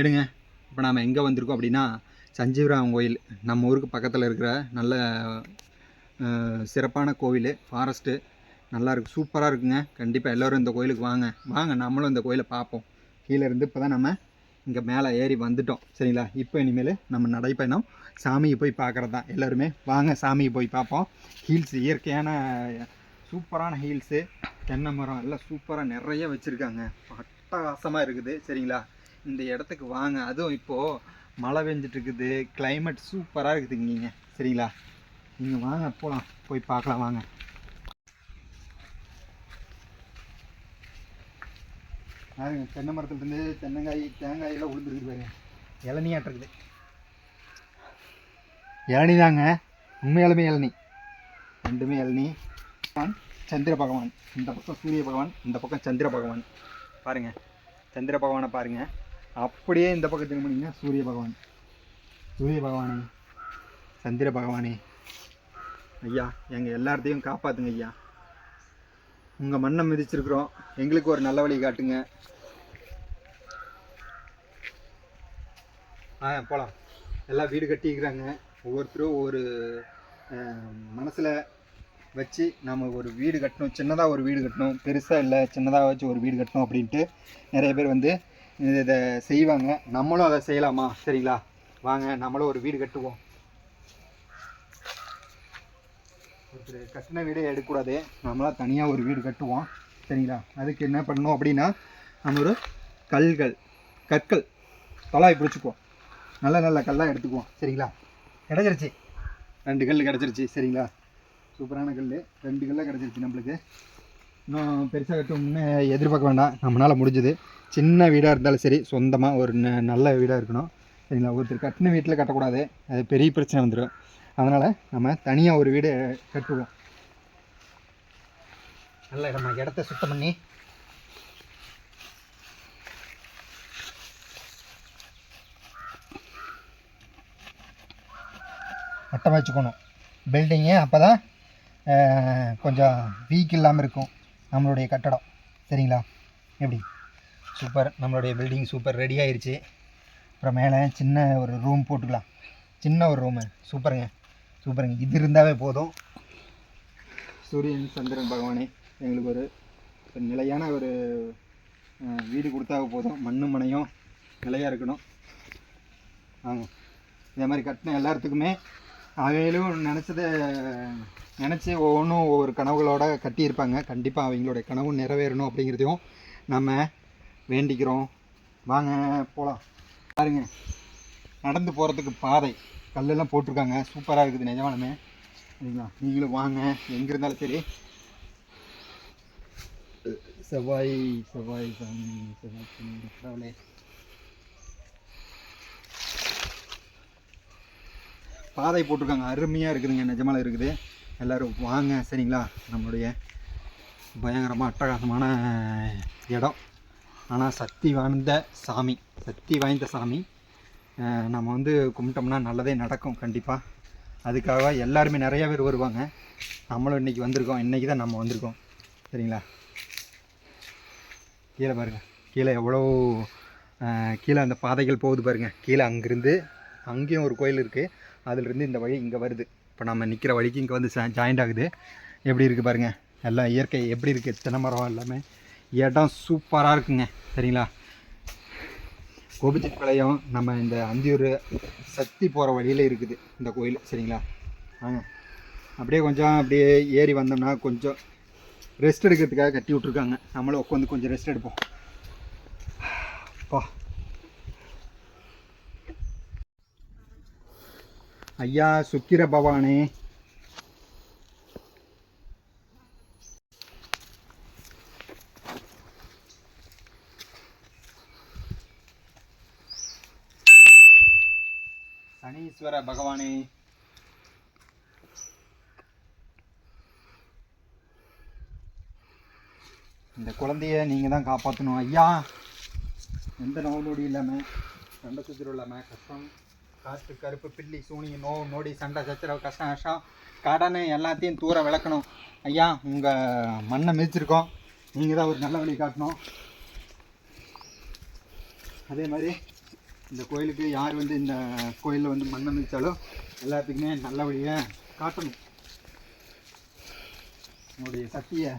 எடுங்க. இப்போ நாம் எங்கே வந்திருக்கோம் அப்படின்னா சஞ்சீவராம் கோயில். நம்ம ஊருக்கு பக்கத்தில் இருக்கிற நல்ல சிறப்பான கோவில் ஃபாரஸ்ட்டு நல்லா இருக்கு. சூப்பராக இருக்குங்க. கண்டிப்பாக எல்லோரும் இந்த கோயிலுக்கு வாங்க. வாங்க நம்மளும் இந்த கோயிலை பார்ப்போம். கீழே இருந்து இப்போ தான் நம்ம இங்கே மேலே ஏறி வந்துட்டோம். சரிங்களா? இப்போ இனிமேல் நம்ம நடைப்பயணம் சாமியை போய் பார்க்குறது தான் எல்லோருமே வாங்க சாமியை போய் பார்ப்போம். ஹீல்ஸ் இயற்கையான சூப்பரான ஹீல்ஸு. தென்னை மரம் எல்லாம் சூப்பராக நிறைய வச்சுருக்காங்க. அட்டகாசமாக இருக்குது. சரிங்களா? இந்த இடத்துக்கு வாங்க. அதுவும் இப்போது மழை பெஞ்சிட்டு இருக்குது கிளைமேட் சூப்பராக இருக்குதுங்க இங்கே. சரிங்களா? நீங்கள் வாங்க போகலாம் போய் பார்க்கலாம் வாங்க. பாருங்க தென்னை மரத்துலேருந்து தென்னங்காய் தேங்காய் எல்லாம் விழுந்துருக்குது பாருங்க. இளநியாட்டிருக்குது இளநி தாங்க. உண்மையாலுமே இளநி. ரெண்டுமே இளநி. சந்திர பகவான். இந்த பக்கம் சூரிய பகவான் இந்த பக்கம் சந்திர பகவான். பாருங்க. சந்திர பகவானை பாருங்கள் அப்படியே இந்த பக்கம் திரும்பினீங்கன்னா சூரிய பகவான். சூரிய பகவானே சந்திர பகவானே. ஐயா எங்கள் எல்லார்த்தையும் காப்பாற்றுங்க ஐயா. உங்கள் மண்ணை மிதிச்சிருக்கிறோம். எங்களுக்கு ஒரு நல்ல வழி காட்டுங்க. ஆ போகலாம் எல்லாம் வீடு கட்டிக்கிறாங்க. ஒவ்வொருத்தரும் ஒவ்வொரு மனசில் வச்சு நம்ம ஒரு வீடு கட்டணும். சின்னதாக ஒரு வீடு கட்டணும். பெருசாக இல்லை சின்னதாக வச்சு ஒரு வீடு கட்டணும் அப்படின்ட்டு நிறைய பேர் வந்து இதை செய்வாங்க. நம்மளும் அதை செய்யலாமா? சரிங்களா? வாங்க நம்மளும் ஒரு வீடு கட்டுவோம். ஒருத்தர் கட்டின வீடே எடுக்கக்கூடாது. நம்மளாம் தனியாக ஒரு வீடு கட்டுவோம். சரிங்களா? அதுக்கு என்ன பண்ணணும் அப்படின்னா நம்ம ஒரு கல்கள் கற்கள் தொலாய் பிடிச்சிக்குவோம். நல்ல நல்ல கல்லாக எடுத்துக்குவோம். சரிங்களா? கிடச்சிருச்சு. ரெண்டு கல் கிடச்சிருச்சு. சரிங்களா? சூப்பரான கல் ரெண்டு கல்லாக கிடச்சிருச்சு நம்மளுக்கு. இன்னும் பெருசாக கட்டணும்னு எதிர்பார்க்க வேண்டாம். நம்மளால் முடிஞ்சது. சின்ன வீடாக இருந்தாலும் சரி சொந்தமாக ஒரு ந- நல்ல வீடாக இருக்கணும். சரிங்களா? ஒருத்தர் கட்டின வீட்டில் கட்டக்கூடாது. அது பெரிய பிரச்சனை வந்துடும் அதனால் நம்ம தனியாக ஒரு வீடு கட்டுவோம். நல்ல நம்ம இடத்த சுத்தம் பண்ணி. மட்டமாக வச்சுக்கணும் பில்டிங்கு அப்போ தான் கொஞ்சம் வீக் இல்லாமல் இருக்கும். நம்மளுடைய கட்டடம். சரிங்களா? எப்படி? சூப்பர். நம்மளுடைய பில்டிங் சூப்பர். ரெடி ஆயிடுச்சு அப்புறம் மேலே சின்ன ஒரு ரூம் போட்டுக்கலாம். சின்ன ஒரு ரூமு சூப்பருங்க. சூப்பருங்க. இது இருந்தாவே போதும். சூரியன் சந்திரன் பகவானே எங்களுக்கு ஒரு நிலையான ஒரு வீடு கொடுத்தா போதும். மண்ணும் மனையும் நிலையாக இருக்கணும். வாங்க. இதே மாதிரி கட்டின எல்லாத்துக்குமே அவையிலும் நினச்சதை நினச்சி ஒவ்வொன்றும் ஒவ்வொரு கனவுகளோட கட்டியிருப்பாங்க. கண்டிப்பாக அவங்களுடைய கனவு நிறைவேறணும் அப்படிங்கிறதையும் நம்ம வேண்டிக்கிறோம். வாங்க போகலாம் பாருங்க நடந்து போகிறதுக்கு பாதை. கல்லெல்லாம் போட்டிருக்காங்க. சூப்பராக இருக்குது நிஜமானமே சரிங்களா? நீங்களும் வாங்க எங்கே இருந்தாலும் சரி. செவ்வாய் செவ்வாய் சாமி செவ்வாய் கடவுளே. பாதை போட்டிருக்காங்க. அருமையாக இருக்குதுங்க நிஜமால இருக்குது. எல்லோரும் வாங்க சரிங்களா? நம்மளுடைய பயங்கரமாக அட்டகாசமான இடம். ஆனால் சக்தி வாய்ந்த சாமி சக்தி வாய்ந்த சாமி நம்ம வந்து கும்பிட்டோம்னா நல்லதே நடக்கும் கண்டிப்பாக அதுக்காக எல்லாருமே நிறைய பேர் வருவாங்க. நம்மளும் இன்றைக்கி வந்திருக்கோம். இன்றைக்கி தான் நம்ம வந்திருக்கோம். சரிங்களா? கீழே பாருங்கள் கீழே எவ்வளோ கீழே அந்த பாதைகள் போகுது பாருங்க. கீழே அங்கேருந்து அங்கேயும் ஒரு கோயில் இருக்குது அதிலிருந்து இந்த வழி இங்கே வருது. இப்போ நம்ம நிற்கிற வழிக்கு இங்கே வந்து ஜாயிண்ட் ஆகுது. எப்படி இருக்குது பாருங்கள் எல்லாம் இயற்கை எப்படி இருக்குது தென்னை மரம் எல்லாமே. இடம் சூப்பராக இருக்குங்க. சரிங்களா? கோபிச்செட்டிப்பாளையம் நம்ம இந்த அந்தியூர் சக்தி போகிற வழியில் இருக்குது இந்த கோயில். சரிங்களா? வாங்க. அப்படியே கொஞ்சம் அப்படியே ஏறி வந்தோம்னா கொஞ்சம் ரெஸ்ட் எடுக்கிறதுக்காக கட்டி விட்ருக்காங்க நம்மளும் உட்காந்து கொஞ்சம் ரெஸ்ட் எடுப்போம். பா. ஐயா சுக்கிர பவானே சனீஸ்வர பகவானே. இந்த குழந்தைய நீங்கள் தான் காப்பாற்றணும் ஐயா எந்த நோய் நொடி இல்லாமல் சண்டை சுத்திரம் இல்லாமல் கஷ்டம் காற்று கருப்பு பில்லி சூனிய நோ நொடி சண்டை சச்சரவு கஷ்டம் கஷ்டம் கடனை எல்லாத்தையும் தூர விளக்கணும். ஐயா உங்கள் மண்ணை மிதிச்சிருக்கோம். நீங்கள் தான் ஒரு நல்ல வழி காட்டணும். அதே மாதிரி இந்த கோயிலுக்கு யார் வந்து இந்த கோயிலில் வந்து மண் அமைச்சாலோ எல்லாத்துக்குமே நல்லபடியாக காட்டணும். உன்னுடைய சக்தியை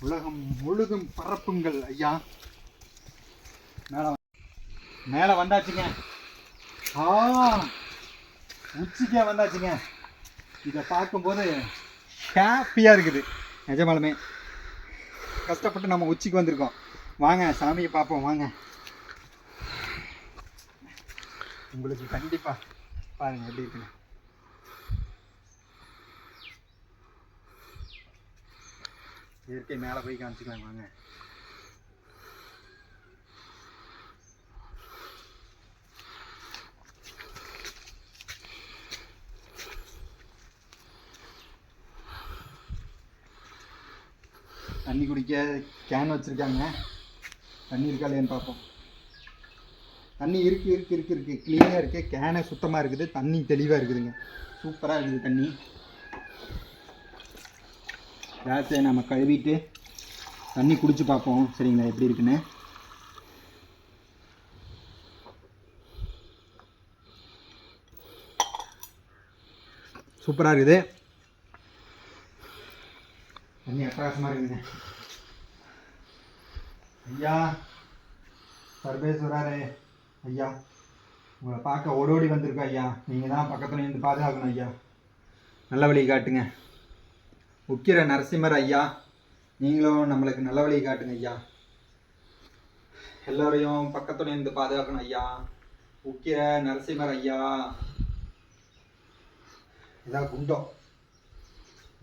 உலகம் முழுதும் பரப்புங்கள் ஐயா. மேலே மேலே வந்தாச்சுங்க. ஆ உச்சிக்கே வந்தாச்சுங்க. இதை பார்க்கும்போது ஹாப்பியாக இருக்குது. நிஜமாலுமே. கஷ்டப்பட்டு நம்ம உச்சிக்கு வந்திருக்கோம். வாங்க சாமியை பார்ப்போம் வாங்க. உங்களுக்கு கண்டிப்பாக பாருங்கள் எப்படி இருக்குன்னு. இயற்கை மேலே போய் காமிச்சிக்கலாம் வாங்க. தண்ணி குடிக்க கேன் வச்சுருக்காங்க. தண்ணி இருக்கா இல்லையான்னு பார்ப்போம். தண்ணி இருக்கு இருக்கு இருக்கு இருக்கு. க்ளீனாக இருக்கு கேனே சுத்தமாக இருக்குது. தண்ணி தெளிவாக இருக்குதுங்க. சூப்பராக இருக்குது தண்ணி. கிளாஸை நம்ம கழுவிட்டு தண்ணி குடிச்சு பார்ப்போம். சரிங்களா எப்படி இருக்குன்னு. சூப்பராக இருக்குது. தண்ணி அட்டகாசமாக இருக்குதுங்க. ஐயா சர்வேஸ்வரரே. ஐயா உங்களை பார்க்க ஓடோடி வந்திருக்கோம் ஐயா. நீங்கள் தான் பக்கத்தில் இருந்து பாதுகாக்கணும் ஐயா. நல்ல வழி காட்டுங்க. உக்கிர நரசிம்மர் ஐயா நீங்களும் நம்மளுக்கு நல்ல வழி காட்டுங்க ஐயா. எல்லோரையும் பக்கத்தில் இருந்து பாதுகாக்கணும் ஐயா. உக்கிர நரசிம்மர் ஐயா. இதான் குண்டம்.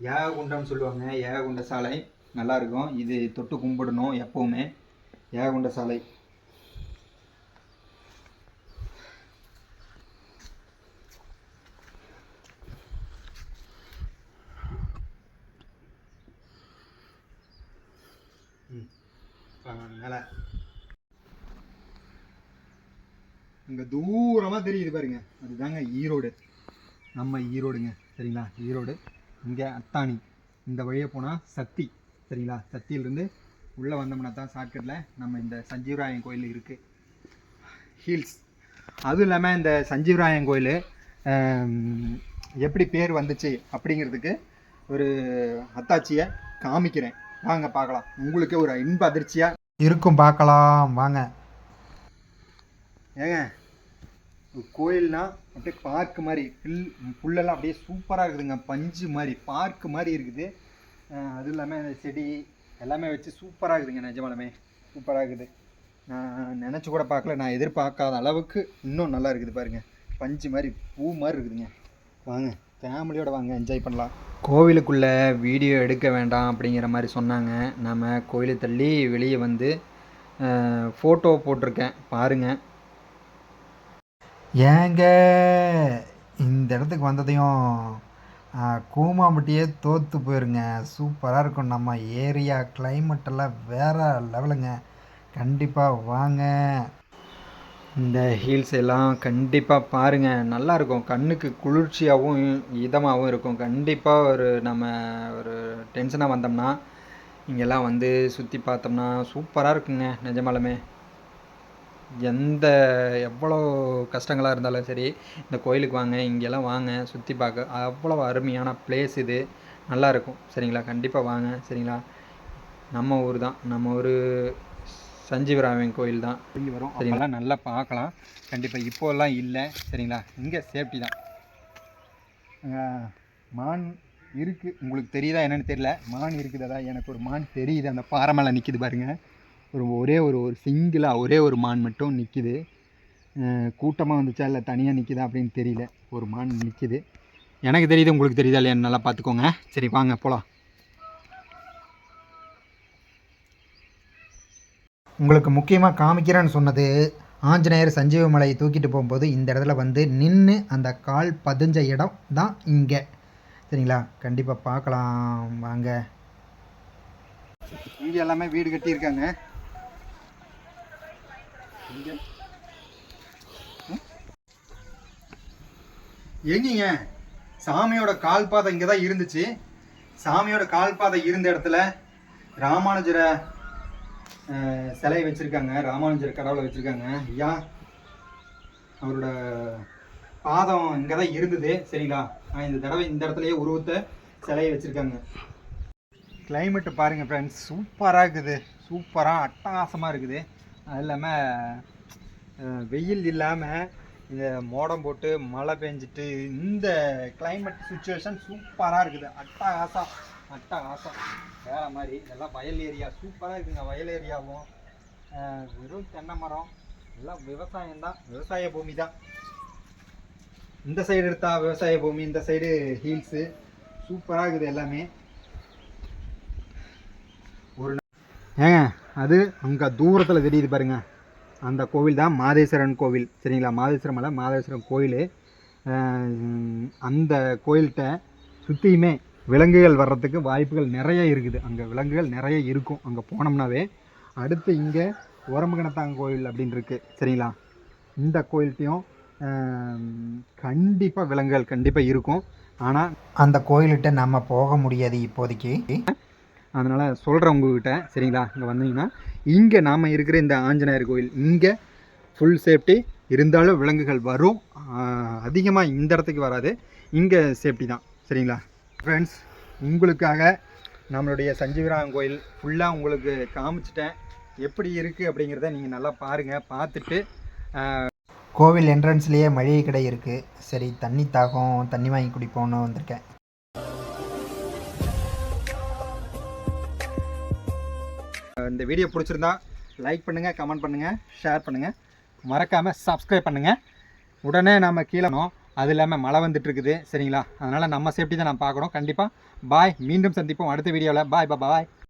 ஏக குண்டம்னு சொல்லுவாங்க. ஏக குண்ட சாலை. நல்லாயிருக்கும் இது தொட்டு கும்பிடணும் எப்பவுமே. ஏக குண்ட சாலை. வாங்க மேலே. அங்கே தூரமாக தெரியுது பாருங்க. அதுதாங்க ஈரோடு. நம்ம ஈரோடுங்க. சரிங்களா? ஈரோடு இங்கே அத்தானி இந்த வழியே போனால் சக்தி சரிங்களா? சக்தியிலிருந்து உள்ளே வந்தோம்னா தான் ஷார்ட்கட்டில் நம்ம இந்த சஞ்சீவராயன் கோயில் இருக்குது ஹீல்ஸ் அதுவும் இல்லாமல் இந்த சஞ்சீவராயன் கோயில் எப்படி பேர் வந்துச்சு அப்படிங்கிறதுக்கு ஒரு அத்தாட்சியை காமிக்கிறேன். வாங்க பார்க்கலாம். உங்களுக்கு ஒரு இன்ப அதிர்ச்சியாக இருக்கும் பார்க்கலாம். வாங்க. ஏங்க கோயில்னா அப்படியே பார்க்கு மாதிரி பில் புல்லெல்லாம் அப்படியே சூப்பராக இருக்குதுங்க. பஞ்சு மாதிரி பார்க்கு மாதிரி இருக்குது. அது அதுவும் இல்லாமல் இந்த செடி எல்லாமே வச்சு சூப்பராக இருக்குதுங்க நிஜமாலுமே. சூப்பராக இருக்குது. நான் நினச்சி கூட பார்க்கல நான் எதிர்பார்க்காத அளவுக்கு இன்னும் நல்லா இருக்குது பாருங்கள் பஞ்சு மாதிரி பூ மாதிரி இருக்குதுங்க. வாங்க ஃபேமிலியோடு வாங்க என்ஜாய் பண்ணலாம். கோவிலுக்குள்ளே வீடியோ எடுக்க வேண்டாம் அப்படிங்கிற மாதிரி சொன்னாங்க. நம்ம கோயிலை தள்ளி வெளியே வந்து ஃபோட்டோ போட்டிருக்கேன். பாருங்கள் ஏங்க இந்த இடத்துக்கு வந்ததையும் கூமாம்பட்டியே தோற்று போயிருங்க. சூப்பராக இருக்கும். நம்ம ஏரியா கிளைமேட்டெல்லாம் வேறு லெவலுங்க கண்டிப்பாக வாங்க. இந்த ஹீல்ஸ் எல்லாம் கண்டிப்பாக பாருங்கள் நல்லா இருக்கும் கண்ணுக்கு குளிர்ச்சியாகவும் இதமாகவும் இருக்கும். கண்டிப்பாக ஒரு நம்ம ஒரு டென்ஷனாக வந்தோம்னா இங்கெல்லாம் வந்து சுற்றி பார்த்தோம்னா சூப்பராக இருக்குங்க. நிஜமாலுமே. எந்த எவ்வளோ கஷ்டங்களாக இருந்தாலும் சரி இந்த கோயிலுக்கு வாங்க இங்கெல்லாம் வாங்க சுற்றி பார்க்க. அவ்வளோ அருமையான பிளேஸ் இது. நல்லா இருக்கும் சரிங்களா? கண்டிப்பாக வாங்க. சரிங்களா? நம்ம ஊர் தான். நம்ம ஊர் சஞ்சீவராமன் கோயில் தான். இங்கே வரும். சரிங்களா? நல்லா பார்க்கலாம். கண்டிப்பாக இப்போல்லாம் இல்லை. சரிங்களா? இங்கே சேஃப்டி தான். மான் இருக்குது உங்களுக்கு தெரியுதா என்னன்னு தெரியல. மான் இருக்குதா எனக்கு ஒரு மான் தெரியுது. அந்த பாறை மேலே நிற்கிது பாருங்க. ஒரு ஒரே ஒரு ஒரு சிங்கிளாக ஒரே ஒரு மான் மட்டும் நிற்கிது கூட்டமாக வந்துச்சா இல்லை தனியாக நிற்கிதா அப்படின்னு தெரியல. ஒரு மான் நிற்கிது எனக்கு தெரியுது. உங்களுக்கு தெரியுதா இல்லையான்னு நல்லா பார்த்துக்கோங்க. சரி வாங்க போகலாம் உங்களுக்கு முக்கியமாக காமிக்கிறேன்னு சொன்னது ஆஞ்சநேயர் சஞ்சீவ மலையை தூக்கிட்டு போகும்போது இந்த இடத்துல வந்து நின்று அந்த கால் பதிஞ்ச இடம் தான் இங்கே. சரிங்களா? கண்டிப்பாக பார்க்கலாம். வாங்க. இங்கே எல்லாமே வீடு கட்டியிருக்காங்க. எங்கீங்க? சாமியோட கால் பாதை இங்கே தான் இருந்துச்சு. சாமியோட கால் பாதை இருந்த இடத்துல ராமானுஜரை சிலையை வச்சுருக்காங்க. ராமானுஜர் கடவுளை வச்சுருக்காங்க. ஐயா அவரோட பாதம் இங்கே தான் இருந்தது. சரிங்களா? ஆனா இந்த தடவை இந்த இடத்துலயே உருவத்தை சிலையை வச்சுருக்காங்க. கிளைமேட்டு பாருங்கள் ஃப்ரெண்ட்ஸ் சூப்பராக இருக்குது. சூப்பராக அட்டகாசமாக இருக்குது. அது இல்லாமல் வெயில் இல்லாமல் இந்த மோடம் போட்டு மழை பெஞ்சிட்டு இந்த கிளைமேட் சுச்சுவேஷன் சூப்பராக இருக்குது. அட்டகாசம். அட்டமாசம் வேறு மாதிரி. இதெல்லாம் வயல் ஏரியா. சூப்பராக இருக்குங்க வயல் ஏரியாவும். வெறும் தென்னை மரம். எல்லாம் விவசாயம் தான். விவசாய பூமி தான். இந்த சைடு எடுத்தால் விவசாய பூமி இந்த சைடு ஹீல்ஸு சூப்பராக இருக்குது எல்லாமே. ஒரு ஏங்க அது அங்கே தூரத்தில் தெரியுது பாருங்க. அந்த கோவில் தான் மாதேஸ்வரன் கோவில். சரிங்களா? மாதேஸ்வரம் மலை மாதேஸ்வரன் கோயில். அந்த கோயில்கிட்ட சுற்றியுமே விலங்குகள் வர்றதுக்கு வாய்ப்புகள் நிறைய இருக்குது. அங்கே விலங்குகள் நிறைய இருக்கும். அங்கே போனோம்னாவே அடுத்து இங்கே ஓரம்பகணத்தாங்க கோயில் அப்படின்னு இருக்குது சரிங்களா? இந்த கோயில்கிட்டையும் கண்டிப்பாக விலங்குகள் கண்டிப்பாக இருக்கும். ஆனால் அந்த கோயில்கிட்ட நம்ம போக முடியாது இப்போதைக்கு. அதனால் சொல்கிறேன் உங்ககிட்ட சரிங்களா? இங்கே வந்தீங்கன்னா இங்கே நாம் இருக்கிற இந்த ஆஞ்சநேயர் கோயில் இங்கே ஃபுல் சேஃப்டி இருந்தாலும் விலங்குகள் வரும். அதிகமாக இந்த இடத்துக்கு வராது. இங்கே சேஃப்டி தான். சரிங்களா? ஃப்ரெண்ட்ஸ் உங்களுக்காக நம்மளுடைய சஞ்சீவராமன் கோயில் ஃபுல்லாக உங்களுக்கு காமிச்சிட்டேன். எப்படி இருக்குது அப்படிங்கிறத நீங்கள் நல்லா பாருங்கள் பார்த்துட்டு கோவில் என்ட்ரன்ஸ்லேயே மளிகை கடை இருக்குது சரி தண்ணி தாகம் தண்ணி வாங்கி குடிப்போம்னு வந்திருக்கேன். இந்த வீடியோ பிடிச்சிருந்தா லைக் பண்ணுங்கள் கமெண்ட் பண்ணுங்கள் ஷேர் பண்ணுங்கள் மறக்காமல் சப்ஸ்கிரைப் பண்ணுங்கள் உடனே நம்ம கீழணும் அது இல்லாமல் மழை வந்துட்டு இருக்குது சரிங்களா? அதனால் நம்ம சேஃப்டி தான் நான் பார்க்கணும். கண்டிப்பாக பாய் மீண்டும் சந்திப்போம். அடுத்த வீடியோவில் பாய் பா பாய்